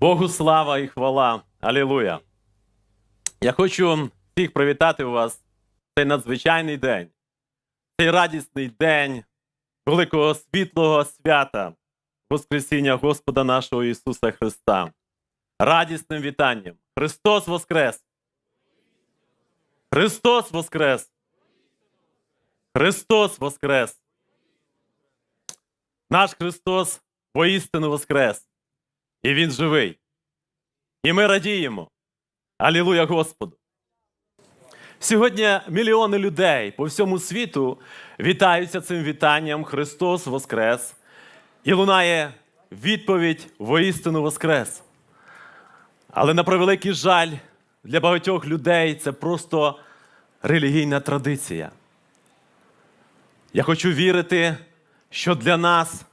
Богу слава і хвала. Алілуя. Я хочу всіх привітати вас в цей надзвичайний день, цей радісний день великого світлого свята, Воскресіння Господа нашого Ісуса Христа. Радісним вітанням. Христос Воскрес! Христос Воскрес! Христос Воскрес! Наш Христос воістину Воскрес! І Він живий. І ми радіємо. Алілуя Господу! Сьогодні мільйони людей по всьому світу вітаються цим вітанням Христос Воскрес. І лунає відповідь воістину Воскрес. Але на превеликий жаль, для багатьох людей це просто релігійна традиція. Я хочу вірити, що для нас,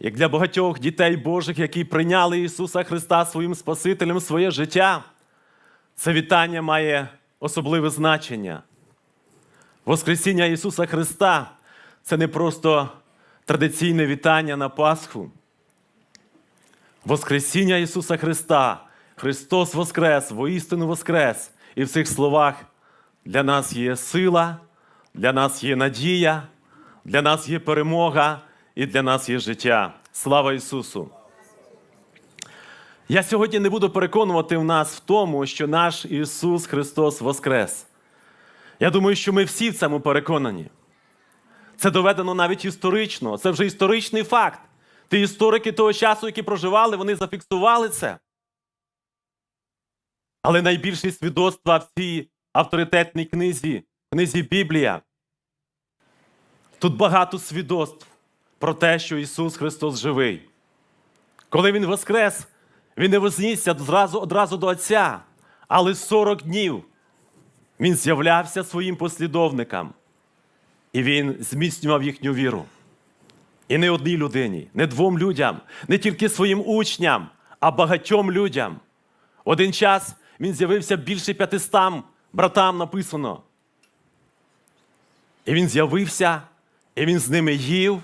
як для багатьох дітей Божих, які прийняли Ісуса Христа своїм Спасителем своє життя, це вітання має особливе значення. Воскресіння Ісуса Христа це не просто традиційне вітання на Пасху. Воскресіння Ісуса Христа, Христос Воскрес, воістину Воскрес. І в цих словах для нас є сила, для нас є надія, для нас є перемога і для нас є життя. Слава Ісусу! Я сьогодні не буду переконувати в нас в тому, що наш Ісус Христос Воскрес. Я думаю, що ми всі в цьому переконані. Це доведено навіть історично. Це вже історичний факт. Ті історики того часу, які проживали, вони зафіксували це. Але найбільші свідоцтва в цій авторитетній книзі, книзі Біблія. Тут багато свідоцтв про те, що Ісус Христос живий. Коли Він воскрес, Він не вознісся зразу, одразу до Отця, але 40 днів Він з'являвся своїм послідовникам, і Він зміцнював їхню віру. І не одній людині, не двом людям, не тільки своїм учням, а багатьом людям. Один час він з'явився більше п'ятистам братам написано. І він з'явився, і він з ними їв.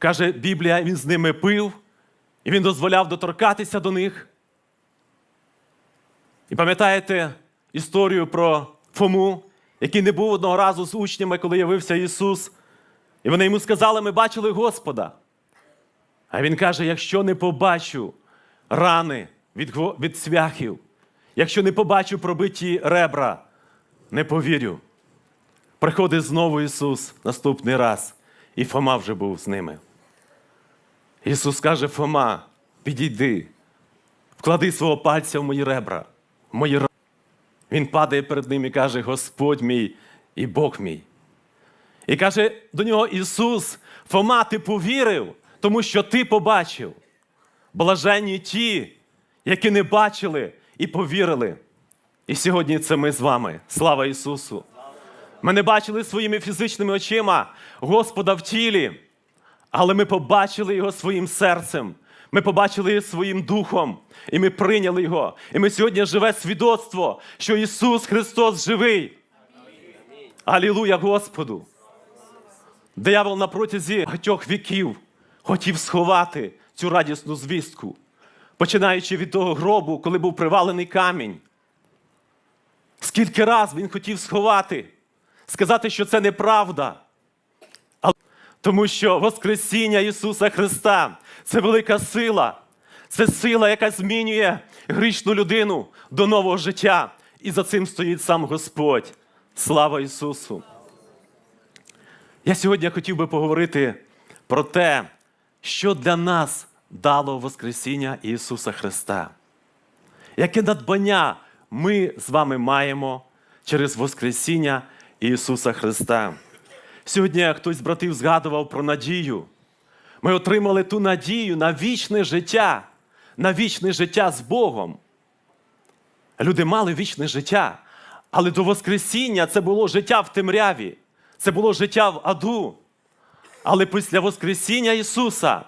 Каже Біблія, він з ними пив, і він дозволяв доторкатися до них. І пам'ятаєте історію про Фому, який не був одного разу з учнями, коли явився Ісус. І вони йому сказали: ми бачили Господа. А він каже: якщо не побачу рани від, від цвяхів, якщо не побачу пробиті ребра, не повірю. Приходить знову Ісус наступний раз, і Фома вже був з ними. Ісус каже: Фома, підійди, вклади свого пальця в мої ребра, в мої рани. Він падає перед ним і каже: Господь мій і Бог мій. І каже до нього Ісус: Фома, ти повірив, тому що ти побачив. Блаженні ті, які не бачили і повірили. І сьогодні це ми з вами. Слава Ісусу! Ми не бачили своїми фізичними очима Господа в тілі, але ми побачили Його своїм серцем. Ми побачили його своїм духом, і ми прийняли Його. І ми сьогодні живе свідоцтво, що Ісус Христос живий. Алілуя Господу! Диявол на протязі багатьох віків хотів сховати цю радісну звістку, починаючи від того гробу, коли був привалений камінь. Скільки раз він хотів сховати, сказати, що це неправда. Тому що Воскресіння Ісуса Христа це велика сила, це сила, яка змінює грішну людину до нового життя. І за цим стоїть сам Господь. Слава Ісусу! Я сьогодні хотів би поговорити про те, що для нас дало Воскресіння Ісуса Христа. Яке надбання ми з вами маємо через Воскресіння Ісуса Христа. Сьогодні хтось з братів згадував про надію. Ми отримали ту надію на вічне життя, на вічне життя з Богом. Люди мали вічне життя, але до Воскресіння це було життя в темряві, це було життя в аду. Але після Воскресіння Ісуса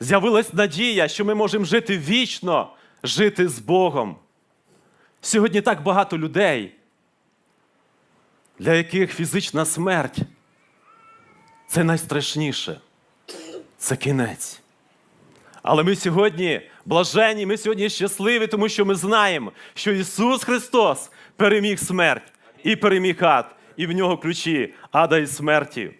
з'явилась надія, що ми можемо жити вічно, жити з Богом. Сьогодні так багато людей, для яких фізична смерть це найстрашніше, це кінець. Але ми сьогодні блажені, ми сьогодні щасливі, тому що ми знаємо, що Ісус Христос переміг смерть і переміг ад, і в нього ключі ада і смерті.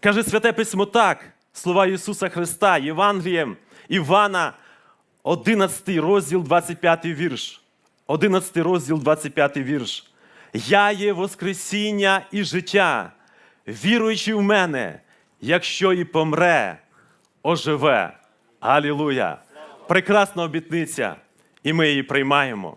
Каже Святе Письмо так, слова Ісуса Христа, Євангелієм Івана, 11 розділ, 25 вірш. 11 розділ, 25 вірш. Я є Воскресіння і життя, віруючи в мене, якщо і помре, оживе. Алілуя! Прекрасна обітниця, і ми її приймаємо.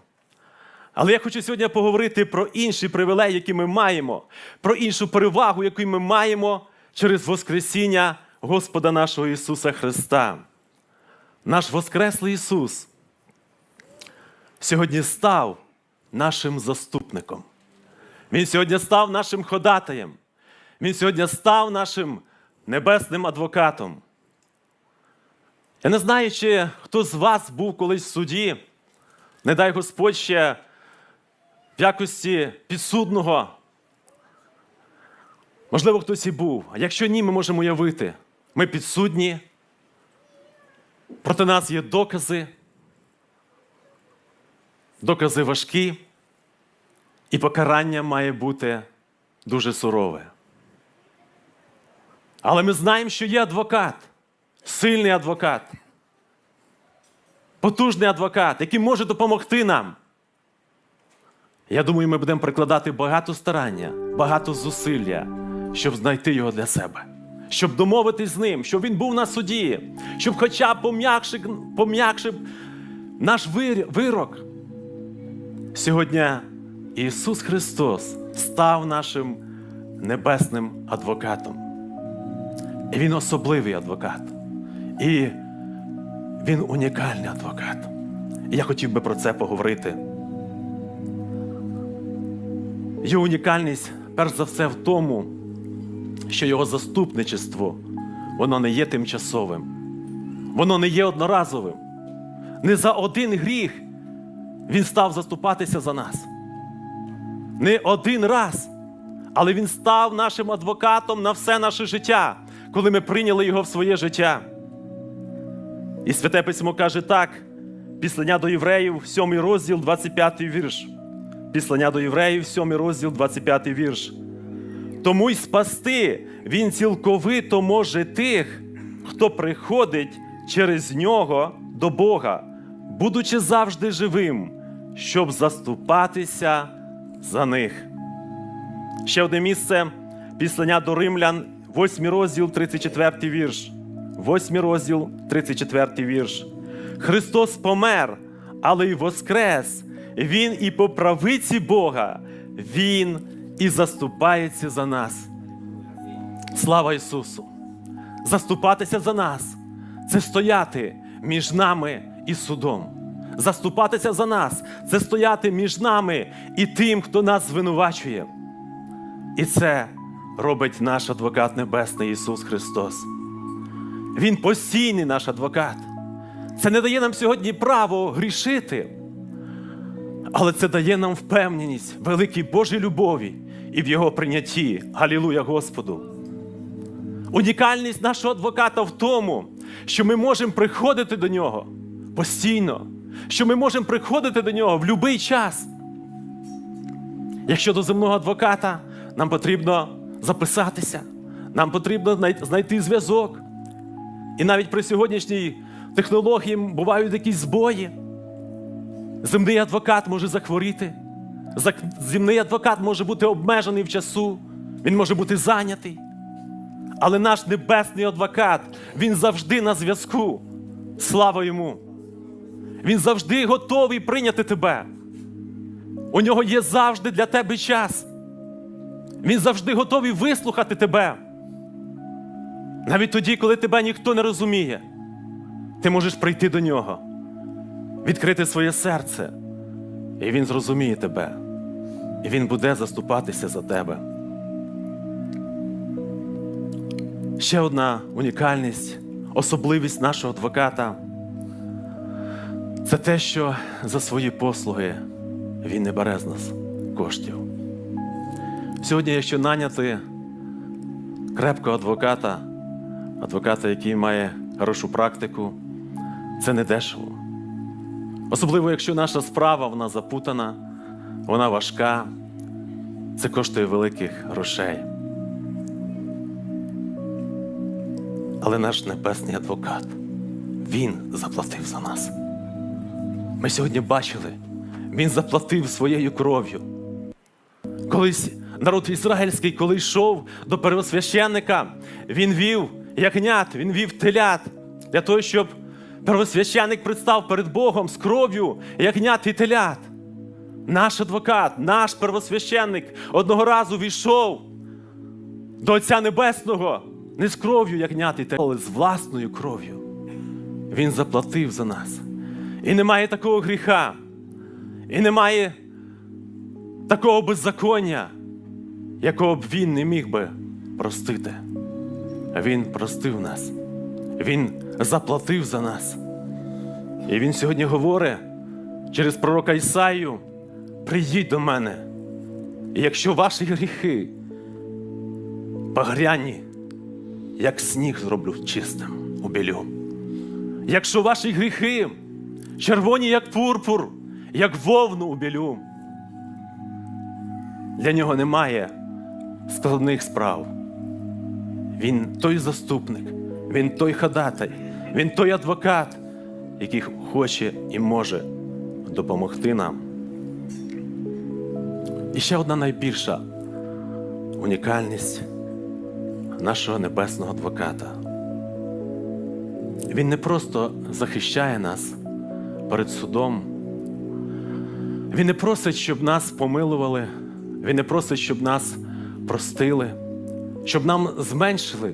Але я хочу сьогодні поговорити про інші привілеї, які ми маємо, про іншу перевагу, яку ми маємо через Воскресіння Господа нашого Ісуса Христа. Наш Воскреслий Ісус сьогодні став нашим заступником. Він сьогодні став нашим ходатаєм. Він сьогодні став нашим небесним адвокатом. Я не знаю, чи хто з вас був колись в суді, не дай Господь ще в якості підсудного. Можливо, хтось і був. А якщо ні, ми можемо уявити. Ми підсудні, проти нас є докази, докази важкі, і покарання має бути дуже сурове. Але ми знаємо, що є адвокат, сильний адвокат, потужний адвокат, який може допомогти нам. Я думаю, ми будемо прикладати багато старання, багато зусилля, щоб знайти його для себе, щоб домовитись з ним, щоб він був на суді, щоб хоча б пом'якшив, пом'якшив наш вир- вирок. Сьогодні Ісус Христос став нашим небесним адвокатом. І Він особливий адвокат. І Він унікальний адвокат. І я хотів би про це поговорити. Його унікальність, перш за все, в тому, що його заступничество, воно не є тимчасовим, воно не є одноразовим. Не за один гріх він став заступатися за нас. Не один раз, але він став нашим адвокатом на все наше життя, коли ми прийняли його в своє життя. І Святе Письмо каже так: післання до євреїв, 7 розділ, 25 вірш. Післання до євреїв, 7 розділ, 25 вірш. Тому й спасти він цілковито може тих, хто приходить через нього до Бога, будучи завжди живим, щоб заступатися за них. Ще одне місце післання до римлян, 8 розділ, 34 вірш. 8 розділ, 34 вірш. Христос помер, але й воскрес. Він і по правиці Бога, Він і заступається за нас. Слава Ісусу! Заступатися за нас це стояти між нами і судом. Заступатися за нас це стояти між нами і тим, хто нас звинувачує. І це робить наш адвокат Небесний Ісус Христос. Він постійний наш адвокат. Це не дає нам сьогодні право грішити, але це дає нам впевненість в великій Божій любові і в Його прийнятті. Галілуя Господу! Унікальність нашого адвоката в тому, що ми можемо приходити до нього постійно, що ми можемо приходити до нього в будь-який час. Якщо до земного адвоката нам потрібно записатися, нам потрібно знайти зв'язок. І навіть при сьогоднішній технології бувають якісь збої. Земний адвокат може захворіти. Земний адвокат може бути обмежений в часу, він може бути зайнятий. Але наш небесний адвокат, він завжди на зв'язку. Слава йому! Він завжди готовий прийняти тебе. У нього є завжди для тебе час. Він завжди готовий вислухати тебе. Навіть тоді, коли тебе ніхто не розуміє, ти можеш прийти до нього, відкрити своє серце, і він зрозуміє тебе, і він буде заступатися за тебе. Ще одна унікальність, особливість нашого адвоката це те, що за свої послуги він не бере з нас коштів. Сьогодні, якщо наняти крепкого адвоката, адвоката, який має хорошу практику, це не дешево. Особливо, якщо наша справа вона запутана, вона важка, це коштує великих грошей. Але наш небесний адвокат, він заплатив за нас. Ми сьогодні бачили, він заплатив своєю кров'ю. Колись народ ізраїльський, коли йшов до первосвященника, він вів ягнят, він вів телят для того, щоб первосвященник представ перед Богом з кров'ю ягнят і телят. Наш адвокат, наш первосвященник одного разу війшов до Отця Небесного не з кров'ю ягнят і телят, але з власною кров'ю. Він заплатив за нас. І немає такого гріха, і немає такого беззаконня, якого б він не міг би простити. Він простив нас, Він заплатив за нас. І він сьогодні говорить через пророка Ісаю: прийдіть до мене, і якщо ваші гріхи багряні, як сніг зроблю чистим у білю. Якщо ваші гріхи червоні, як пурпур, як вовну у білю, для нього немає складних справ. Він той заступник, він той ходатай, він той адвокат, який хоче і може допомогти нам. І ще одна найбільша унікальність нашого небесного адвоката. Він не просто захищає нас перед судом. Він не просить, щоб нас помилували. Він не просить, щоб нас простили, щоб нам зменшили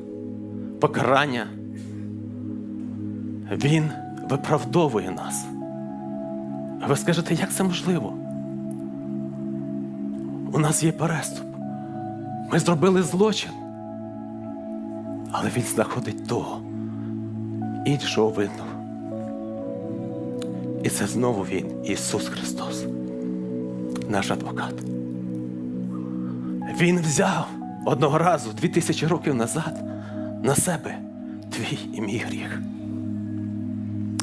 покарання. Він виправдовує нас. Ви скажете, як це можливо? У нас є переступ. Ми зробили злочин. Але він знаходить того іншого винного. І це знову Він, Ісус Христос, наш адвокат. Він взяв одного разу, дві тисячі років назад, на себе твій і мій гріх.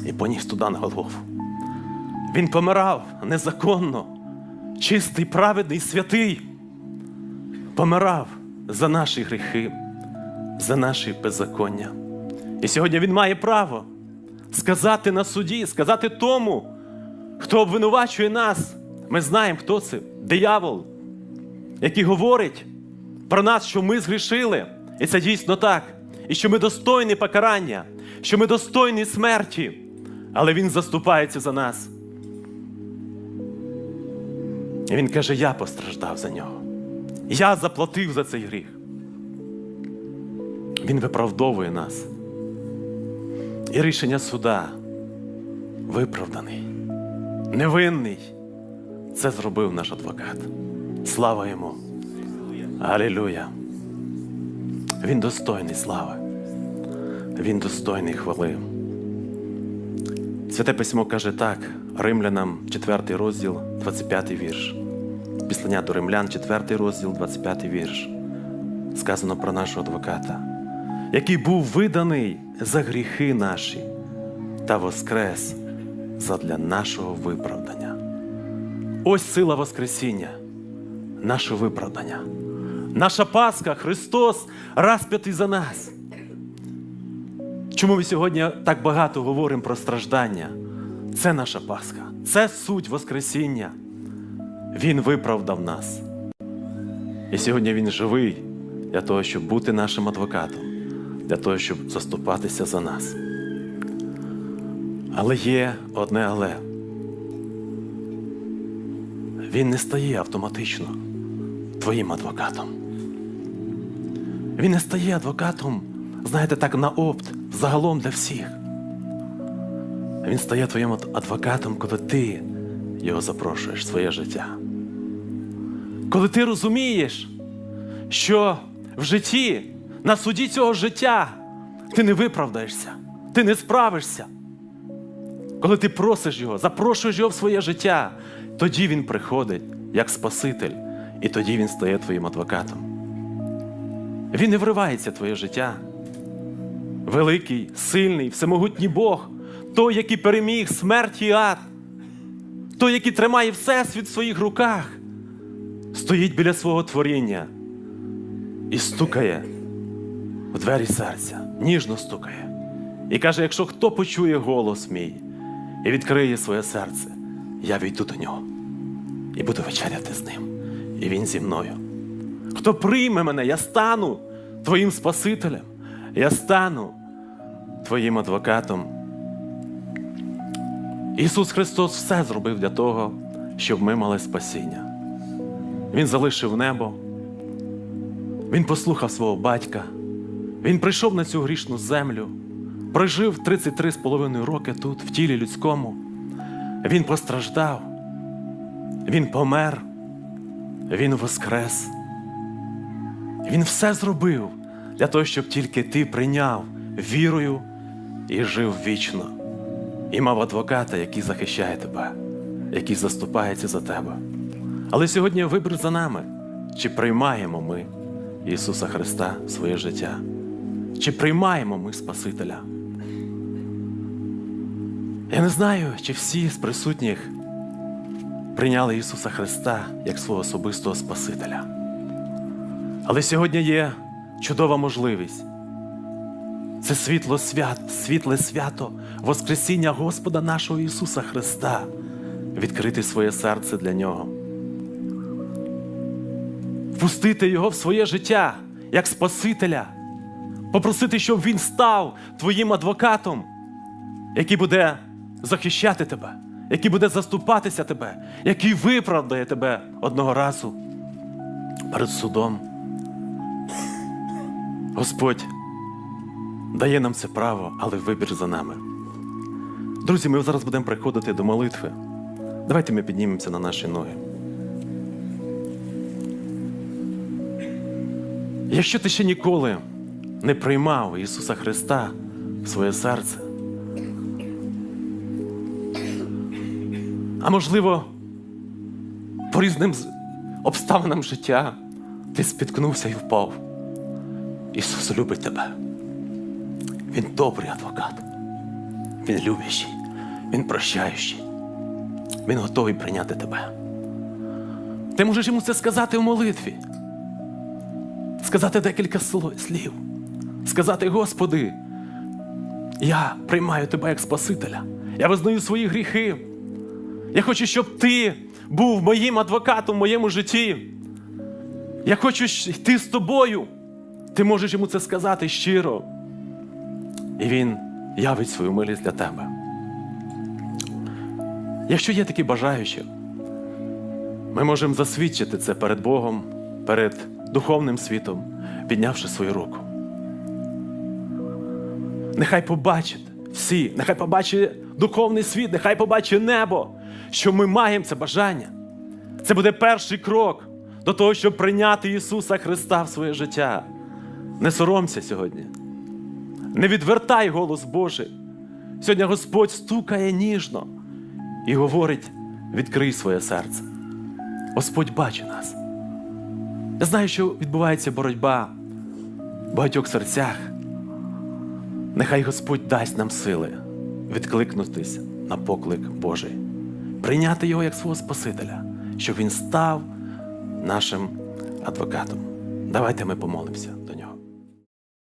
І поніс туди на голову. Він помирав незаконно, чистий, праведний, святий. Помирав за наші гріхи, за наші беззаконня. І сьогодні він має право сказати на суді, сказати тому, хто обвинувачує нас. Ми знаємо, хто це диявол, який говорить про нас, що ми згрішили. І це дійсно так. І що ми достойні покарання, що ми достойні смерті. Але він заступається за нас. І він каже: Я постраждав за нього. Я заплатив за цей гріх. Він виправдовує нас. І рішення суда виправданий, невинний. Це зробив наш адвокат. Слава йому. Алілуя. Він достойний слави. Він достойний хвали. Святе письмо каже так, Римлянам 4 розділ, 25 вірш. Післання до римлян, 4 розділ, 25 вірш. Сказано про нашого адвоката, який був виданий за гріхи наші та воскрес задля нашого виправдання. Ось сила Воскресіння, наше виправдання. Наша Пасха, Христос розп'ятий за нас. Чому ми сьогодні так багато говоримо про страждання? Це наша Пасха, це суть Воскресіння. Він виправдав нас. І сьогодні Він живий для того, щоб бути нашим адвокатом, для того, щоб заступатися за нас. Але є одне але. Він не стає автоматично твоїм адвокатом. Він не стає адвокатом, знаєте, так на опт, загалом для всіх. Він стає твоїм адвокатом, коли ти його запрошуєш в своє життя. Коли ти розумієш, що в житті, на суді цього життя, ти не виправдаєшся, ти не справишся. Коли ти просиш його, запрошуєш його в своє життя, тоді він приходить як Спаситель, і тоді він стає твоїм адвокатом. Він не вривається в твоє життя. Великий, сильний, всемогутній Бог той, який переміг смерть і ад, той, який тримає всесвіт в своїх руках, стоїть біля свого творіння і стукає в двері серця, ніжно стукає. І каже: якщо хто почує голос мій і відкриє своє серце, я війду до нього і буду вечеряти з ним, і він зі мною. Хто прийме мене, я стану твоїм Спасителем, я стану твоїм адвокатом. Ісус Христос все зробив для того, щоб ми мали спасіння. Він залишив небо, Він послухав свого батька, Він прийшов на цю грішну землю, прожив 33,5 роки тут, в тілі людському. Він постраждав, Він помер, Він воскрес. Він все зробив для того, щоб тільки ти прийняв вірою і жив вічно. І мав адвоката, який захищає тебе, який заступається за тебе. Але сьогодні вибір за нами, чи приймаємо ми Ісуса Христа в своє життя, чи приймаємо ми Спасителя. Я не знаю, чи всі з присутніх прийняли Ісуса Христа як свого особистого Спасителя. Але сьогодні є чудова можливість. Це світло свят, світле свято Воскресіння Господа нашого Ісуса Христа, відкрити своє серце для Нього, впустити Його в своє життя як Спасителя, попросити, щоб Він став твоїм адвокатом, який буде захищати тебе, який буде заступатися тебе, який виправдає тебе одного разу перед судом. Господь дає нам це право, але вибір за нами. Друзі, ми зараз будемо приходити до молитви. Давайте ми піднімемося на наші ноги. Якщо ти ще ніколи не приймав Ісуса Христа в своє серце, а можливо, по різним обставинам життя ти спіткнувся і впав. Ісус любить тебе. Він добрий адвокат. Він любящий, Він прощаючий. Він готовий прийняти тебе. Ти можеш йому це сказати в молитві. Сказати декілька слів. Сказати, Господи, я приймаю тебе як Спасителя. Я визнаю свої гріхи. Я хочу, щоб ти був моїм адвокатом в моєму житті. Я хочу йти з тобою. Ти можеш йому це сказати щиро. І він явить свою милість для тебе. Якщо є такі бажаючі, ми можемо засвідчити це перед Богом, перед духовним світом, піднявши свою руку. Нехай побачить всі, нехай побачить духовний світ, нехай побачить небо, що ми маємо це бажання. Це буде перший крок до того, щоб прийняти Ісуса Христа в своє життя. Не соромся сьогодні. Не відвертай голос Божий. Сьогодні Господь стукає ніжно і говорить: відкрий своє серце. Господь бачить нас. Я знаю, що відбувається боротьба в багатьох серцях. Нехай Господь дасть нам сили відкликнутись на поклик Божий, прийняти його як свого Спасителя, щоб він став нашим адвокатом. Давайте ми помолимося.